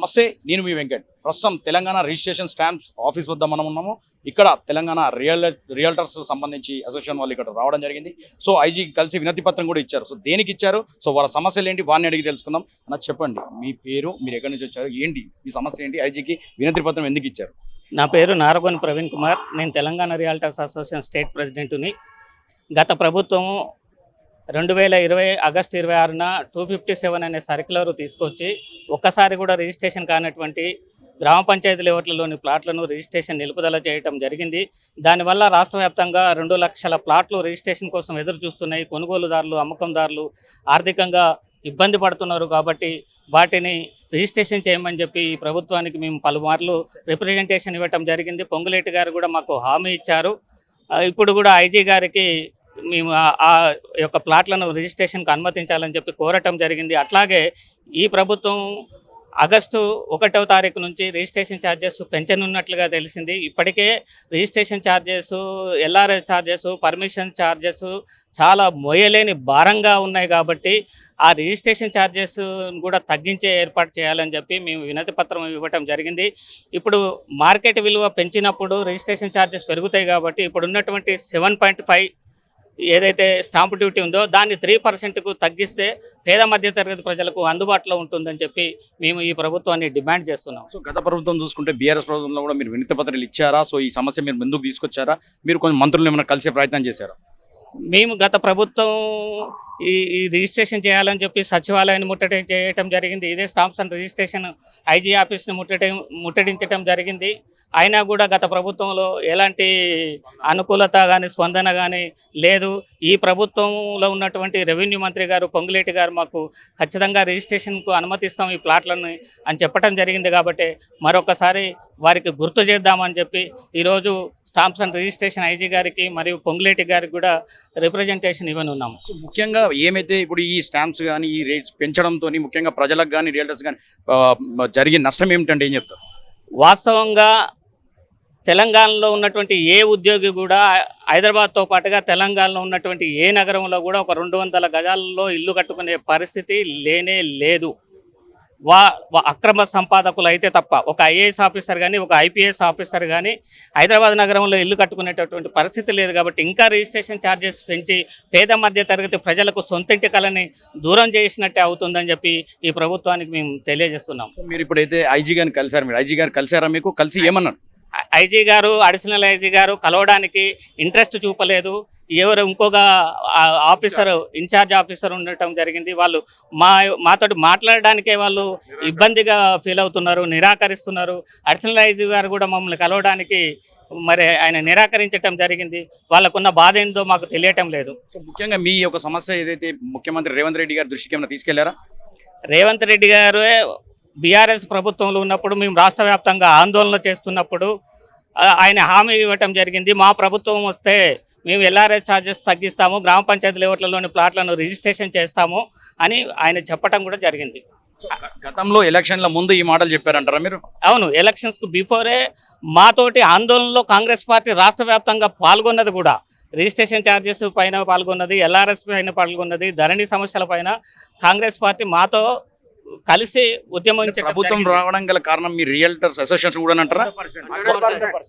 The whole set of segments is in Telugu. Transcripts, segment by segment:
నమస్తే నేను మీ వెంకట్. ప్రస్తుతం తెలంగాణ రిజిస్ట్రేషన్ స్టాంప్స్ ఆఫీస్ వద్ద మనం ఉన్నాము. ఇక్కడ తెలంగాణ రియల్ రియల్టర్స్ సంబంధించి అసోసియేషన్ వాళ్ళు ఇక్కడ రావడం జరిగింది. సో ఐజీ కలిసి వినతి పత్రం కూడా ఇచ్చారు. సో దేనికి ఇచ్చారు? సో వాళ్ళ సమస్యలు ఏంటి? వారిని అడిగి తెలుసుకుందాం. అన్న చెప్పండి. మీ పేరు మీరు ఎక్కడి నుంచి వచ్చారు? ఏంటి? మీ సమస్య ఏంటి? ఐజీకి వినతి పత్రం ఎందుకు ఇచ్చారు? నా పేరు నారగోని ప్రవీణ్ కుమార్. నేను తెలంగాణ రియాల్టర్స్ అసోసియేషన్ స్టేట్ ప్రెసిడెంట్ని. గత ప్రభుత్వము రెండు వేల ఇరవై ఆగస్టు ఇరవై ఆరున టూ ఫిఫ్టీ సెవెన్ అనే సర్క్యులర్ తీసుకొచ్చి ఒక్కసారి కూడా రిజిస్ట్రేషన్ కానటువంటి గ్రామ పంచాయతీ లెవెట్లలోని ప్లాట్లను రిజిస్ట్రేషన్ నిలుపుదల చేయటం జరిగింది. దానివల్ల రాష్ట్ర వ్యాప్తంగా రెండు లక్షల ప్లాట్లు రిజిస్ట్రేషన్ కోసం ఎదురు చూస్తున్నాయి. కొనుగోలుదారులు అమ్మకందారులు ఆర్థికంగా ఇబ్బంది పడుతున్నారు కాబట్టి వాటిని రిజిస్ట్రేషన్ చేయమని చెప్పి ఈ ప్రభుత్వానికి మేము పలుమార్లు రిప్రజెంటేషన్ ఇవ్వటం జరిగింది. పొంగులేటి గారు కూడా మాకు హామీ ఇచ్చారు. ఇప్పుడు కూడా ఐజీ గారికి మేము ఆ- యొక్క ప్లాట్లను రిజిస్ట్రేషన్కి అనుమతించాలని చెప్పి కోరటం జరిగింది. అట్లాగే ఈ ప్రభుత్వం ఆగస్టు ఒకటవ తారీఖు నుంచి రిజిస్ట్రేషన్ ఛార్జెస్ పెంచనున్నట్లుగా తెలిసింది. ఇప్పటికే registration charges LRS charges permission charges చాలా మోయలేని భారంగా ఉన్నాయి కాబట్టి ఆ రిజిస్ట్రేషన్ ఛార్జెస్ కూడా తగ్గించే ఏర్పాటు చేయాలని చెప్పి మేము వినతి పత్రం ఇవ్వటం జరిగింది. ఇప్పుడు మార్కెట్ విలువ పెంచినప్పుడు రిజిస్ట్రేషన్ ఛార్జెస్ పెరుగుతాయి కాబట్టి ఇప్పుడు ఉన్నటువంటి సెవెన్ పాయింట్ ఫైవ్ ఏదైతే స్టాంప్ డ్యూటీ ఉందో దాన్ని త్రీ పర్సెంట్కు తగ్గిస్తే పేద మధ్యతరగతి ప్రజలకు అందుబాటులో ఉంటుందని చెప్పి మేము ఈ ప్రభుత్వాన్ని డిమాండ్ చేస్తున్నాం. సో గత ప్రభుత్వం చూసుకుంటే బీఆర్ఎస్ ప్రభుత్వంలో కూడా మీరు వినతి పత్రాలు ఇచ్చారా? సో ఈ సమస్య మీరు ముందుకు తీసుకొచ్చారా? మీరు కొంచెం మంత్రులు ఏమైనా కలిసే ప్రయత్నం చేశారా? మేము గత ప్రభుత్వం ఈ ఈ రిజిస్ట్రేషన్ చేయాలని చెప్పి సచివాలయాన్ని ముట్టడి చేయటం జరిగింది. ఇదే స్టాంప్స్ అండ్ రిజిస్ట్రేషన్ ఐజీ ఆఫీస్ని ముట్టడి ముట్టడించడం జరిగింది. అయినా కూడా గత ప్రభుత్వంలో ఎలాంటి అనుకూలత కానీ స్పందన కానీ లేదు. ఈ ప్రభుత్వంలో ఉన్నటువంటి రెవెన్యూ మంత్రి గారు పొంగులేటి గారు మాకు ఖచ్చితంగా రిజిస్ట్రేషన్కు అనుమతిస్తాం ఈ ప్లాట్లను అని చెప్పడం జరిగింది కాబట్టి మరొకసారి వారికి గుర్తు చేద్దామని చెప్పి ఈరోజు స్టాంప్స్ అండ్ రిజిస్ట్రేషన్ ఐజీ గారికి మరియు పొంగులేటి గారికి కూడా రిప్రజెంటేషన్ ఇవ్వనున్నాము. ముఖ్యంగా ఏమైతే ఇప్పుడు ఈ స్టాంప్స్ కానీ ఈ రేట్స్ పెంచడంతో ముఖ్యంగా ప్రజలకు కానీ రియల్టర్స్ కానీ జరిగే నష్టం ఏమిటంటే ఏం చెప్తారు? వాస్తవంగా తెలంగాణలో ఉన్నటువంటి ఏ ఉద్యోగి కూడా హైదరాబాద్తో పాటుగా తెలంగాణలో ఉన్నటువంటి ఏ నగరంలో కూడా ఒక రెండు వందల గజాలలో ఇల్లు కట్టుకునే పరిస్థితి లేనే లేదు. వా అక్రమ సంపాదకులు అయితే తప్ప ఒక ఐఏఎస్ ఆఫీసర్ కానీ ఒక ఐపీఎస్ ఆఫీసర్ కానీ హైదరాబాద్ నగరంలో ఇల్లు కట్టుకునేటటువంటి పరిస్థితి లేదు కాబట్టి ఇంకా రిజిస్ట్రేషన్ ఛార్జెస్ పెంచి పేద మధ్య తరగతి ప్రజలకు సొంతింటి కళని దూరం చేసినట్టే అవుతుందని చెప్పి ఈ ప్రభుత్వానికి మేము తెలియజేస్తున్నాం. మీరు ఇప్పుడైతే ఐజీ గారిని కలిసారు మీరు? ఐజీ గారు కలిసారా మీకు? కలిసి ఏమన్నారు? ఐజీ గారు అడిషనల్ ఐజీ గారు కలవడానికి ఇంట్రెస్ట్ చూపలేదు. ఎవరు ఇంకొక ఆఫీసర్ ఇన్ఛార్జ్ ఆఫీసర్ ఉండటం జరిగింది. వాళ్ళు మా మాతోటి మాట్లాడడానికే వాళ్ళు ఇబ్బందిగా ఫీల్ అవుతున్నారు నిరాకరిస్తున్నారు. అడిషనల్ ఐజీ గారు కూడా మమ్మల్ని కలవడానికి మరి ఆయన నిరాకరించటం జరిగింది. వాళ్ళకున్న బాధ ఏందో మాకు తెలియటం లేదు. ముఖ్యంగా మీ యొక్క సమస్య ఏదైతే ముఖ్యమంత్రి రేవంత్ రెడ్డి గారి దృష్టికి ఏమైనా తీసుకెళ్ళారా? రేవంత్ రెడ్డి గారు బీఆర్ఎస్ ప్రభుత్వంలో ఉన్నప్పుడు మేము రాష్ట్ర వ్యాప్తంగా ఆందోళన చేస్తున్నప్పుడు ఆయన హామీ ఇవ్వటం జరిగింది. మా ప్రభుత్వం వస్తే మేము ఎల్ఆర్ఎస్ ఛార్జెస్ తగ్గిస్తాము గ్రామ పంచాయతీ లెవెట్లలోని ప్లాట్లను రిజిస్ట్రేషన్ చేస్తాము అని ఆయన చెప్పటం కూడా జరిగింది. గతంలో ఎలక్షన్ల ముందు ఈ మాటలు చెప్పారంటారా మీరు? అవును ఎలక్షన్స్కు బిఫోరే మాతోటి ఆందోళనలో కాంగ్రెస్ పార్టీ రాష్ట్ర వ్యాప్తంగా పాల్గొన్నది కూడా. రిజిస్ట్రేషన్ ఛార్జెస్ పైన పాల్గొన్నది ఎల్ఆర్ఎస్ పైన పాల్గొన్నది ధరణి సమస్యల పైన కాంగ్రెస్ పార్టీ మాతో కలిసి ఉద్యమించడం ప్రభుత్వం. రావడం గల కారణం మీ రియల్టర్స్ అసోసియేషన్ కూడా అంటారా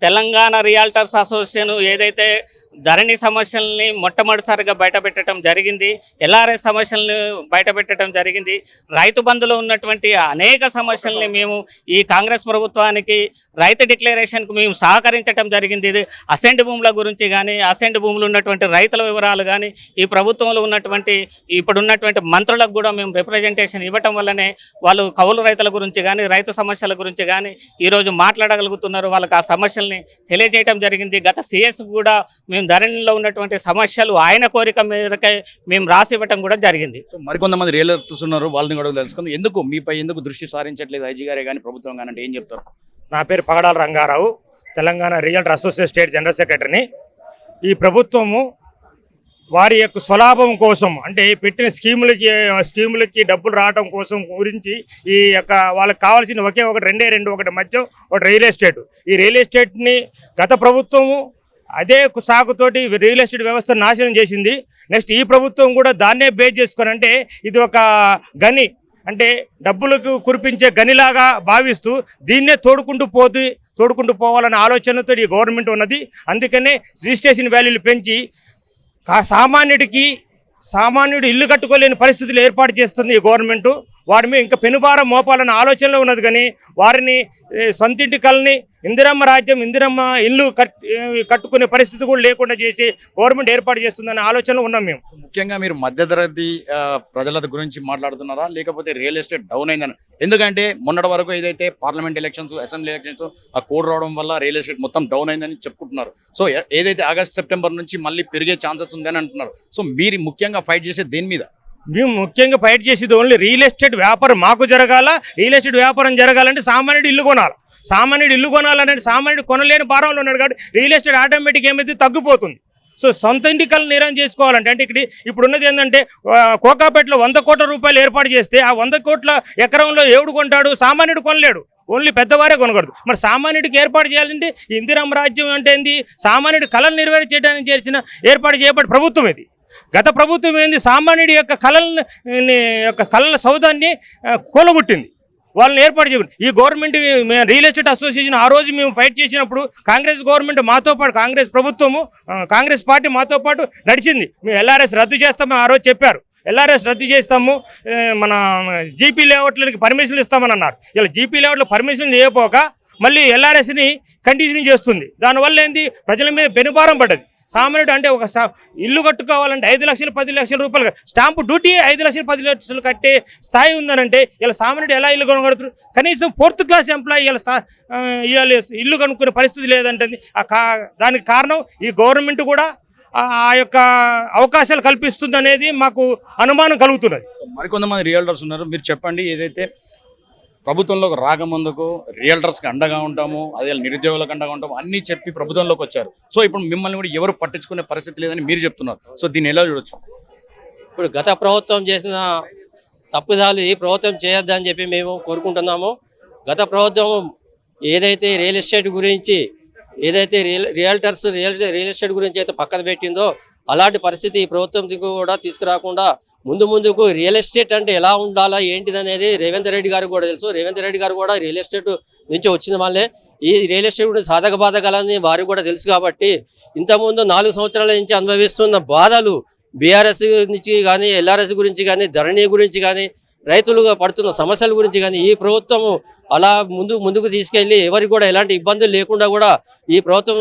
తెలంగాణ రియాల్టర్స్ అసోసియేషన్ ఏదైతే ధరణి సమస్యల్ని మొట్టమొదటిసారిగా బయటపెట్టడం జరిగింది. ఎల్ఆర్ఎస్ సమస్యల్ని బయటపెట్టడం జరిగింది. రైతు బంధులో ఉన్నటువంటి అనేక సమస్యల్ని మేము ఈ కాంగ్రెస్ ప్రభుత్వానికి రైతు డిక్లరేషన్కు మేము సహకరించడం జరిగింది. అసెంట్ భూముల గురించి కానీ అసెంట్ భూములు ఉన్నటువంటి రైతుల వివరాలు కానీ ఈ ప్రభుత్వంలో ఉన్నటువంటి ఇప్పుడున్నటువంటి మంత్రులకు కూడా మేము రిప్రజెంటేషన్ ఇవ్వటం వల్లనే వాళ్ళు కౌలు రైతుల గురించి కానీ రైతు సమస్యల గురించి కానీ ఈరోజు మాట్లాడగలుగుతున్నారు. వాళ్ళకి ఆ సమస్యల్ని తెలియజేయడం జరిగింది. గత సిఎస్ కూడా మేము ధరణిలో ఉన్నటువంటి సమస్యలు ఆయన కోరిక మేరకే మేము రాసి ఇవ్వటం కూడా జరిగింది. సో మరికొంతమంది రియల్టర్స్ ఉన్నారు వాళ్ళని కూడా తెలుసుకుందాం. ఎందుకు? మీపై ఎందుకు దృష్టి సారించట్లేదు? ఐజీ గారే కానీ ప్రభుత్వం కానీ అంటే ఏం చెప్తారు? నా పేరు Pagadala Rangarao Telangana realtor association state general సెక్రటరీని. ఈ ప్రభుత్వము వారి యొక్క స్వలాభం కోసం అంటే పెట్టిన స్కీములకి స్కీములకి డబ్బులు రావడం కోసం గురించి ఈ యొక్క వాళ్ళకి కావాల్సిన ఒకే ఒకటి రెండే రెండు ఒకటి మధ్య ఒకటి రియల్ ఎస్టేట్. ఈ రియల్ ఎస్టేట్ని గత ప్రభుత్వము అదే సాగుతోటి రియల్ ఎస్టేట్ వ్యవస్థ నాశనం చేసింది. నెక్స్ట్ ఈ ప్రభుత్వం కూడా దాన్నే బేస్ చేసుకొని అంటే ఇది ఒక గని అంటే డబ్బులకు కురిపించే గనిలాగా భావిస్తూ దీన్నే తోడుకుంటూ పోతూ తోడుకుంటూ పోవాలనే ఆలోచనతో ఈ గవర్నమెంట్ ఉన్నది. అందుకనే రిజిస్ట్రేషన్ వాల్యూలు పెంచి సామాన్యుడికి సామాన్యుడు ఇల్లు కట్టుకోలేని పరిస్థితులు ఏర్పాటు చేస్తుంది ఈ గవర్నమెంట్. వారి మీద ఇంకా పెనుభారం మోపాలన్న ఆలోచనలో ఉన్నది కానీ వారిని సొంతింటి కలని ఇందిరమ్మ రాజ్యం ఇందిరమ్మ ఇల్లు కట్ కట్టుకునే పరిస్థితి కూడా లేకుండా చేసి గవర్నమెంట్ ఏర్పాటు చేస్తుందనే ఆలోచనలో ఉన్నాం మేము. ముఖ్యంగా మీరు మధ్యతరగతి ప్రజల గురించి మాట్లాడుతున్నారా? లేకపోతే రియల్ ఎస్టేట్ డౌన్ అయిందని? ఎందుకంటే మొన్నటి వరకు ఏదైతే పార్లమెంట్ ఎలక్షన్స్ అసెంబ్లీ ఎలక్షన్స్ ఆ కోడ్ రావడం వల్ల రియల్ ఎస్టేట్ మొత్తం డౌన్ అయిందని చెప్పుకుంటున్నారు. సో ఏదైతే ఆగస్ట్ సెప్టెంబర్ నుంచి మళ్ళీ పెరిగే ఛాన్సెస్ ఉందని అంటున్నారు. సో మీరు ముఖ్యంగా ఫైట్ చేసే దేని మీద? మేము ముఖ్యంగా ఫైట్ చేసేది ఓన్లీ రియల్ ఎస్టేట్ వ్యాపారం మాకు జరగాల రియల్ ఎస్టేట్ వ్యాపారం జరగాలంటే సామాన్యుడు ఇల్లు కొనాలి. సామాన్యుడు ఇల్లు కొనాలంటే సామాన్యుడు కొనలేని భారంలో ఉన్నాడు కాబట్టి రియల్ ఎస్టేట్ ఆటోమేటిక్ ఏమైతే తగ్గిపోతుంది. సో సొంత ఇంటి కళ నిర్వహణ చేసుకోవాలంటే అంటే ఇక్కడ ఇప్పుడు ఉన్నది ఏంటంటే కోకాపేటలో వంద కోట్ల రూపాయలు ఏర్పాటు చేస్తే ఆ వంద కోట్ల ఎకరంలో ఎవడు కొంటాడు? సామాన్యుడు కొనలేడు. ఓన్లీ పెద్దవారే కొనకూడదు. మరి సామాన్యుడికి ఏర్పాటు చేయాలంటే ఇందిరమ్మ రాజ్యం అంటే ఏంది? సామాన్యుడి కళలు నెరవేర్చేయడానికి చేర్చిన ఏర్పాటు చేయబడి ప్రభుత్వం ఇది. గత ప్రభుత్వం ఏంది? సామాన్యుడి యొక్క కళలను యొక్క కళల సౌదాన్ని కూలగొట్టింది. వాళ్ళని ఏర్పాటు చేయకుండా ఈ గవర్నమెంట్ మేము రియల్ ఎస్టేట్ అసోసియేషన్ ఆ రోజు మేము ఫైట్ చేసినప్పుడు కాంగ్రెస్ గవర్నమెంట్ మాతో పాటు కాంగ్రెస్ ప్రభుత్వము కాంగ్రెస్ పార్టీ మాతో పాటు నడిచింది. మేము ఎల్ఆర్ఎస్ రద్దు చేస్తామని ఆ రోజు చెప్పారు. ఎల్ఆర్ఎస్ రద్దు చేస్తాము మన జీపీ లేఅవుట్లకి పర్మిషన్లు ఇస్తామని అన్నారు ఇలా జీపీ లేఅవుట్లు పర్మిషన్ చేయకపోక మళ్ళీ ఎల్ఆర్ఎస్ని కంటిన్యూ చేస్తుంది. దానివల్ల ఏంది? ప్రజల మీద పెనుభారం పడ్డది. సామాన్యుడు అంటే ఒక ఇల్లు కట్టుకోవాలంటే ఐదు లక్షలు పది లక్షల రూపాయలు స్టాంపు డ్యూటీ ఐదు లక్షలు పది లక్షలు కట్టే స్థాయి ఉందనంటే ఇలా సామాన్యుడు ఎలా ఇల్లు కొనగలుగుతారు కనీసం ఫోర్త్ క్లాస్ ఎంప్లాయీ ఇలా ఇవాళ ఇల్లు కనుక్కునే పరిస్థితి లేదంటే ఆ కా దానికి కారణం ఈ గవర్నమెంట్ కూడా ఆ ఆ యొక్క అవకాశాలు కల్పిస్తుంది అనేది మాకు అనుమానం కలుగుతున్నది. మరికొంతమంది రియల్టర్స్ ఉన్నారు. మీరు చెప్పండి ఏదైతే ప్రభుత్వంలోకి రాకముందుకు రియల్టర్స్కి అండగా ఉంటాము అదే నిరుద్యోగులకు అండగా ఉంటాము అన్నీ చెప్పి ప్రభుత్వంలోకి వచ్చారు. సో ఇప్పుడు మిమ్మల్ని కూడా ఎవరు పట్టించుకునే పరిస్థితి లేదని మీరు చెప్తున్నారు. సో దీన్ని ఎలా చూడొచ్చు? ఇప్పుడు గత ప్రభుత్వం చేసిన తప్పుదాలు ఈ ప్రభుత్వం చేయొద్దని చెప్పి మేము కోరుకుంటున్నాము. గత ప్రభుత్వం ఏదైతే రియల్ ఎస్టేట్ గురించి ఏదైతే real realtors real real estate గురించి అయితే పక్కన పెట్టిందో అలాంటి పరిస్థితి ఈ ప్రభుత్వం కూడా తీసుకురాకుండా ముందు ముందుకు రియల్ ఎస్టేట్ అంటే ఎలా ఉండాలా ఏంటిది అనేది రేవంత్ రెడ్డి గారు కూడా తెలుసు. రేవంత్ రెడ్డి గారు కూడా రియల్ ఎస్టేట్ నుంచి వచ్చిన వాళ్ళే. ఈ రియల్ ఎస్టేట్ గురించి సాధక బాధకాలని వారికి కూడా తెలుసు కాబట్టి ఇంతకుముందు నాలుగు సంవత్సరాల నుంచి అనుభవిస్తున్న బాధలు బీఆర్ఎస్ నుంచి కానీ ఎల్ఆర్ఎస్ గురించి కానీ ధరణి గురించి కానీ రైతులుగా పడుతున్న సమస్యల గురించి కానీ ఈ ప్రభుత్వం అలా ముందు ముందుకు తీసుకెళ్ళి ఎవరికి కూడా ఎలాంటి ఇబ్బందులు లేకుండా కూడా ఈ ప్రభుత్వం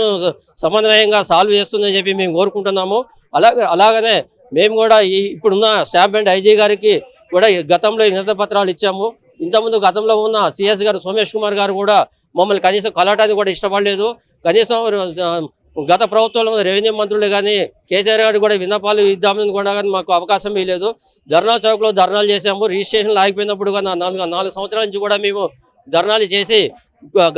సమన్వయంగా సాల్వ్ చేస్తుందని చెప్పి మేము కోరుకుంటున్నాము. అలాగే అలాగనే మేము కూడా ఈ ఇప్పుడున్న స్టాంప్ అండ్ ఐజీ గారికి కూడా గతంలో వినతి పత్రాలు ఇచ్చాము. ఇంతకుముందు గతంలో ఉన్న సిఎస్ గారు సోమేష్ కుమార్ గారు కూడా మమ్మల్ని కనీసం కలవటానికి కూడా ఇష్టపడలేదు. కనీసం గత ప్రభుత్వంలో రెవెన్యూ మంత్రులు కానీ కేసీఆర్ గారు కూడా విన్నపాలు ఇద్దామని కూడా కానీ మాకు అవకాశం ఇవ్వలేదు. ధర్నా చౌక్లో ధర్నాలు చేసాము రిజిస్ట్రేషన్ ఆగిపోయినప్పుడు కానీ నాలుగు నాలుగు సంవత్సరాల నుంచి కూడా మేము ధర్నాలు చేసి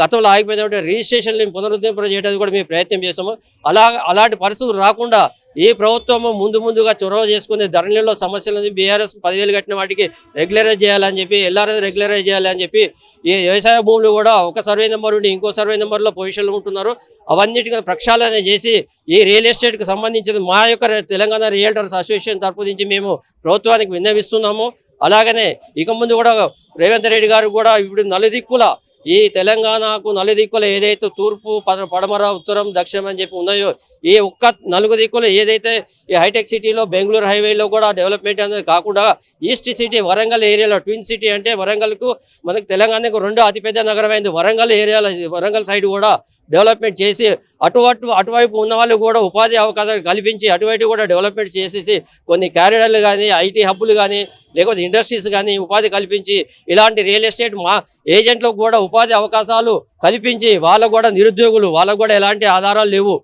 గతంలో ఆగిపోయినటువంటి రిజిస్ట్రేషన్ పునరుద్ధరింప చేయడానికి కూడా మేము ప్రయత్నం చేస్తాము. అలా అలాంటి పరిస్థితులు రాకుండా ఈ ప్రభుత్వం ముందు ముందుగా చొరవ చేసుకునే ధరణిలో సమస్యలు బీఆర్ఎస్ పదివేలు కట్టిన వాటికి రెగ్యులరైజ్ చేయాలని చెప్పి ఎల్ఆర్ఎస్ రెగ్యులరైజ్ చేయాలని చెప్పి ఈ వ్యవసాయ భూములు కూడా ఒక సర్వే నెంబర్ ఉండి ఇంకో సర్వే నెంబర్లో పొజిషన్లు ఉంటున్నారు. అవన్నిటికీ ప్రక్షాళన చేసి ఈ రియల్ ఎస్టేట్కి సంబంధించిన మా యొక్క తెలంగాణ రియల్టర్స్ అసోసియేషన్ తరపు నుంచి మేము ప్రభుత్వానికి విన్నవిస్తున్నాము. అలాగనే ఇక ముందు కూడా రేవంత్ రెడ్డి గారు కూడా ఇప్పుడు నలుదిక్కుల ఈ తెలంగాణకు నలుదిక్కుల ఏదైతే తూర్పు పద- పడమర ఉత్తరం దక్షిణం అని చెప్పి ఉన్నాయో ఈ ఒక్క నలుగు దిక్కులు ఏదైతే ఈ హైటెక్ సిటీలో బెంగళూరు హైవేలో కూడా డెవలప్మెంట్ అనేది కాకుండా ఈస్ట్ సిటీ వరంగల్ ఏరియాలో ట్విన్ సిటీ అంటే వరంగల్కు మనకి తెలంగాణకు రెండో అతిపెద్ద నగరమైంది వరంగల్ ఏరియాలో వరంగల్ సైడ్ కూడా డెవలప్మెంట్ చేసి అటు అటు అటువైపు ఉన్న వాళ్ళు కూడా ఉపాధి అవకాశాలు కల్పించి అటువైపు కూడా డెవలప్మెంట్ చేసేసి కొన్ని క్యారిడర్లు కానీ ఐటీ హబ్బులు కానీ లేకపోతే ఇండస్ట్రీస్ కానీ ఉపాధి కల్పించి ఇలాంటి రియల్ ఎస్టేట్ మా ఏజెంట్లకు కూడా ఉపాధి అవకాశాలు కల్పించి వాళ్ళకు కూడా నిరుద్యోగులు వాళ్ళకు కూడా ఎలాంటి ఆధారాలు లేవు.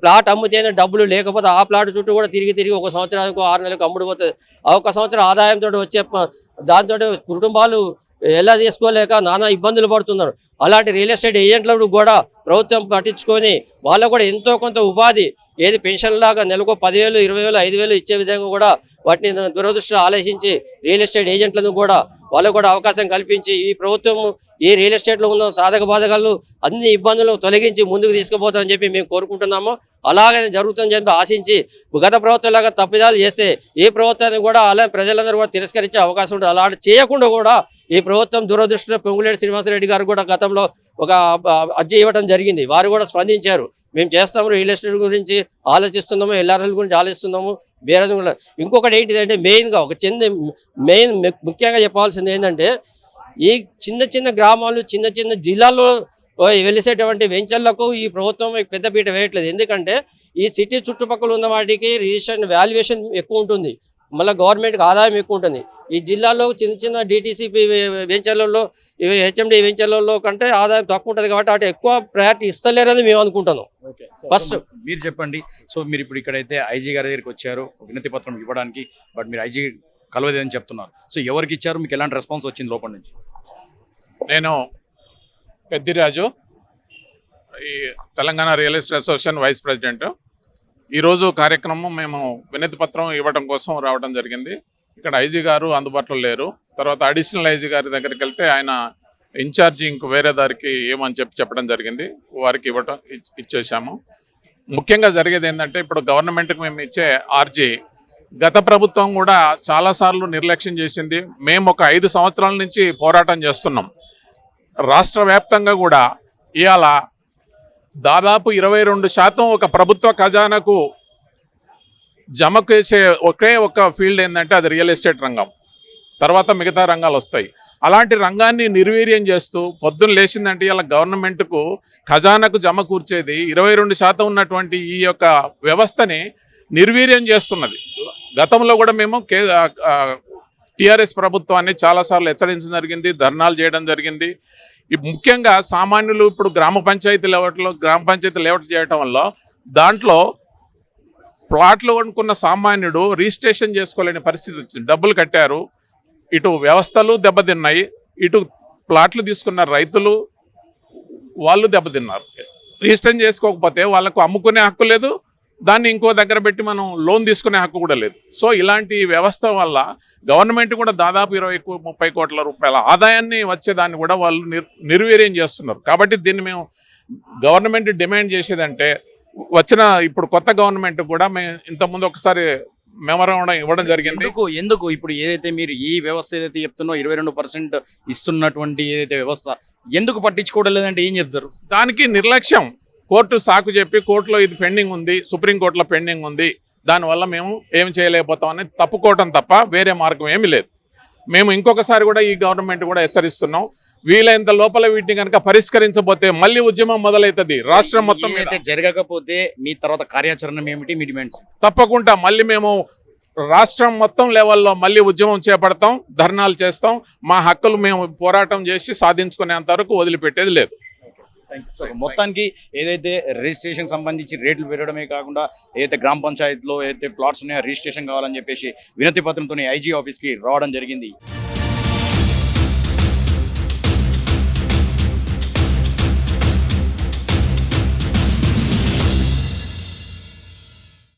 ప్లాట్ అమ్మితేనే డబ్బులు లేకపోతే ఆ ప్లాట్ చుట్టూ కూడా తిరిగి తిరిగి ఒక సంవత్సరానికి ఆరు నెలలకు అమ్ముడుపోతుంది ఒక సంవత్సరం ఆదాయంతో వచ్చే దాంతో కుటుంబాలు ఎలా తీసుకోలేక నానా ఇబ్బందులు పడుతున్నారు. అలాంటి రియల్ ఎస్టేట్ ఏజెంట్లను కూడా ప్రభుత్వం పట్టించుకొని వాళ్ళకు కూడా ఎంతో కొంత ఉపాధి ఏది పెన్షన్ లాగా నెలకు పదివేలు ఇరవై వేలు ఐదు వేలు ఇచ్చే విధంగా కూడా వాటిని దురదృష్టం ఆలోచించి రియల్ ఎస్టేట్ ఏజెంట్లను కూడా వాళ్ళకు కూడా అవకాశం కల్పించి ఈ ప్రభుత్వం ఈ రియల్ ఎస్టేట్లో ఉన్న సాధక బాధకాలు అన్ని ఇబ్బందులు తొలగించి ముందుకు తీసుకుపోతామని చెప్పి మేము కోరుకుంటున్నాము. అలాగే జరుగుతుందని చెప్పి ఆశించి గత ప్రభుత్వం లాగా తప్పిదాలు చేస్తే ఈ ప్రభుత్వాన్ని కూడా అలా ప్రజలందరూ కూడా తిరస్కరించే అవకాశం ఉంటుంది. అలా చేయకుండా కూడా ఈ ప్రభుత్వం దురదృష్టిలో పొంగులేటి శ్రీనివాసరెడ్డి గారు కూడా గతంలో ఒక అర్జీ ఇవ్వడం జరిగింది. వారు కూడా స్పందించారు. మేము చేస్తాము రియల్ ఎస్టేట్ గురించి ఆలోచిస్తున్నాము ఎల్ఆర్ఎల్ గురించి ఆలోచిస్తున్నాము వేరే ఇంకొకటి ఏంటిదంటే మెయిన్గా ఒక చిన్న మెయిన్ ముఖ్యంగా చెప్పాల్సింది ఏంటంటే ఈ చిన్న చిన్న గ్రామాలు చిన్న చిన్న జిల్లాల్లో వెలిసేటువంటి వెంచర్లకు ఈ ప్రభుత్వం పెద్దపీట వేయట్లేదు. ఎందుకంటే ఈ సిటీ చుట్టుపక్కల ఉన్న వాటికి రిజిస్ట్రేషన్ వాల్యుయేషన్ ఎక్కువ ఉంటుంది. మళ్ళీ గవర్నమెంట్కి ఆదాయం ఎక్కువ ఉంటుంది. ఈ జిల్లాలో చిన్న చిన్న డిటీసీపీ వెంచర్లలో ఇవి హెచ్ఎండి వెంచర్లలో కంటే ఆదాయం తక్కువ ఉంటుంది కాబట్టి అటు ఎక్కువ ప్రయారిటీ ఇస్తలేరని మేము అనుకుంటున్నాం. First- మీరు చెప్పండి. సో మీరు ఇప్పుడు ఇక్కడైతే ఐజీ గారి దగ్గరికి వచ్చారు వినతి పత్రం ఇవ్వడానికి బట్ మీరు ఐజీ కలవలేదని చెప్తున్నారు. సో ఎవరికి ఇచ్చారు? మీకు ఎలాంటి రెస్పాన్స్ వచ్చింది లోపల నుంచి? నేను పెద్దిరాజు ఈ Telangana real estate association vice president. ఈరోజు కార్యక్రమం మేము వినతి పత్రం ఇవ్వడం కోసం రావడం జరిగింది. ఇక్కడ ఐజీ గారు అందుబాటులో లేరు. తర్వాత అడిషనల్ ఐజీ గారి దగ్గరికి వెళ్తే ఆయన ఇన్ఛార్జి ఇంక వేరే దారికి ఏమని చెప్పి చెప్పడం జరిగింది. వారికి ఇవ్వటం ఇచ్- ఇచ్చేసాము ముఖ్యంగా జరిగేది ఏంటంటే ఇప్పుడు గవర్నమెంట్కి మేము ఇచ్చే ఆర్జీ గత ప్రభుత్వం కూడా చాలాసార్లు నిర్లక్ష్యం చేసింది. మేము ఒక ఐదు సంవత్సరాల నుంచి పోరాటం చేస్తున్నాం. రాష్ట్ర వ్యాప్తంగా కూడా ఇవాళ దాదాపు ఇరవై రెండు శాతం ఒక ప్రభుత్వ ఖజానాకు జమ చేసే ఒకే ఒక ఫీల్డ్ ఏంటంటే అది రియల్ ఎస్టేట్ రంగం. తర్వాత మిగతా రంగాలు వస్తాయి. అలాంటి రంగాన్ని నిర్వీర్యం చేస్తూ పొద్దున్న లేచిందంటే ఇలా గవర్నమెంట్కు ఖజానాకు జమ కూర్చేది ఇరవై రెండు శాతం ఉన్నటువంటి ఈ యొక్క వ్యవస్థని నిర్వీర్యం చేస్తున్నది. గతంలో కూడా మేము కే టిఆర్ఎస్ ప్రభుత్వాన్ని చాలాసార్లు హెచ్చరించడం జరిగింది ధర్నాలు చేయడం జరిగింది. ఈ ముఖ్యంగా సామాన్యులు ఇప్పుడు గ్రామ పంచాయతీ లెవెట్లో గ్రామ పంచాయతీ లెవెట్ చేయటం వల్ల దాంట్లో ప్లాట్లు కొనుక్కున్న సామాన్యుడు రిజిస్ట్రేషన్ చేసుకోలేని పరిస్థితి వచ్చింది. డబ్బులు కట్టారు. ఇటు వ్యవస్థలు దెబ్బతిన్నాయి. ఇటు ప్లాట్లు తీసుకున్న రైతులు వాళ్ళు దెబ్బతిన్నారు. రిజిస్ట్రేషన్ చేసుకోకపోతే వాళ్ళకు అమ్ముకునే హక్కు లేదు. దాన్ని ఇంకో దగ్గర పెట్టి మనం లోన్ తీసుకునే హక్కు కూడా లేదు. సో ఇలాంటి వ్యవస్థ వల్ల గవర్నమెంట్ కూడా దాదాపు ఇరవై ముప్పై కోట్ల రూపాయల ఆదాయాన్ని వచ్చేదాన్ని కూడా వాళ్ళు నిర్ నిర్వీర్యం చేస్తున్నారు. కాబట్టి దీన్ని మేము గవర్నమెంట్ డిమాండ్ చేసేదంటే వచ్చిన ఇప్పుడు కొత్త గవర్నమెంట్ కూడా మేము ఇంతకుముందు ఒకసారి మెమరం ఇవ్వడం జరిగింది. ఎందుకు ఎందుకు? ఇప్పుడు ఏదైతే మీరు ఈ వ్యవస్థ ఏదైతే చెప్తున్నో ఇరవై రెండు పర్సెంట్ ఇస్తున్నటువంటి ఏదైతే వ్యవస్థ ఎందుకు పట్టించుకోవడం లేదంటే ఏం చెప్తారు? దానికి నిర్లక్ష్యం. కోర్టు సాకు చెప్పి కోర్టులో ఇది పెండింగ్ ఉంది సుప్రీంకోర్టులో పెండింగ్ ఉంది. దానివల్ల మేము ఏం చేయలేకపోతామని తప్పుకోవటం తప్ప వేరే మార్గం ఏమీ లేదు. మేము ఇంకొకసారి కూడా ఈ గవర్నమెంట్ కూడా హెచ్చరిస్తున్నాం. వీలైనంత లోపల వీటిని కనుక పరిష్కరించబోతే మళ్ళీ ఉద్యమం మొదలవుతుంది రాష్ట్రం మొత్తం మీద. జరగకపోతే మీ తర్వాత కార్యాచరణ ఏమిటి? మీ డిమాండ్స్ తప్పకుండా. మళ్ళీ మేము రాష్ట్రం మొత్తం లెవెల్లో మళ్ళీ ఉద్యమం చేపడతాం ధర్నాలు చేస్తాం. మా హక్కులు మేము పోరాటం చేసి సాధించుకునేంత వరకు వదిలిపెట్టేది లేదు. మొత్తానికి ఏదైతే రిజిస్ట్రేషన్ సంబంధించి రేట్లు పెరగడమే కాకుండా ఏదైతే గ్రామ పంచాయతీలో ఏదైతే ప్లాట్స్ ఉన్నాయో రిజిస్ట్రేషన్ కావాలని చెప్పేసి వినతి పత్రంతో ఐజీ ఆఫీస్కి రావడం జరిగింది.